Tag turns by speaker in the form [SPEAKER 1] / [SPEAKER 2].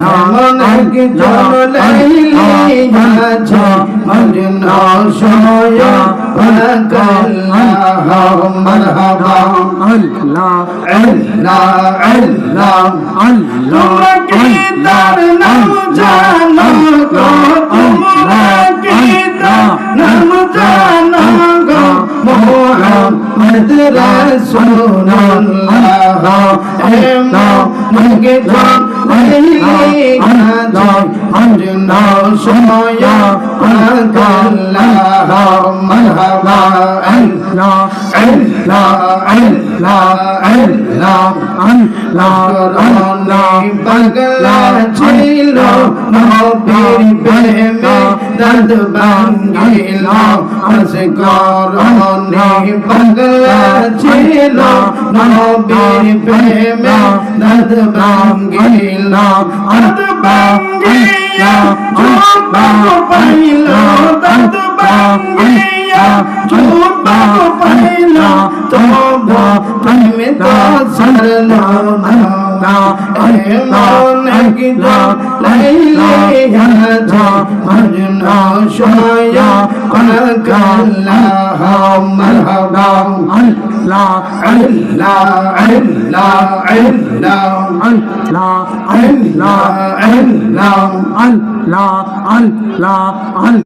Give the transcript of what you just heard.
[SPEAKER 1] আগে জললাইলি মাঝে মরন সয়া আল্লাহ মারহাবা
[SPEAKER 2] আল্লাহ
[SPEAKER 1] আল্লাহ আল্লাহ আল্লাহ কি তার নাম জানো গো আল্লাহ কি তার নাম জানো গো মোহাম্মদ রাসূলুল্লাহ نار شمايا قلت الله مرحبا أهلا أهلا أهلا أهلا أهلا أهلا بغلا چلو نبیر بیم درد بانگیلا ازگارانی بغلا چلو نبیر بیم درد بانگیلا درد بانگیلا পাইল দাঁত ভাঙিয়া চুপা পাইল তব প্রেমে তো সরল মজনা সয়া কল কল্লাহ মরহবা
[SPEAKER 2] لا
[SPEAKER 1] علم لا علم لا علم لا عن
[SPEAKER 2] لا
[SPEAKER 1] علم لا علم لا عن
[SPEAKER 2] لا عن لا عن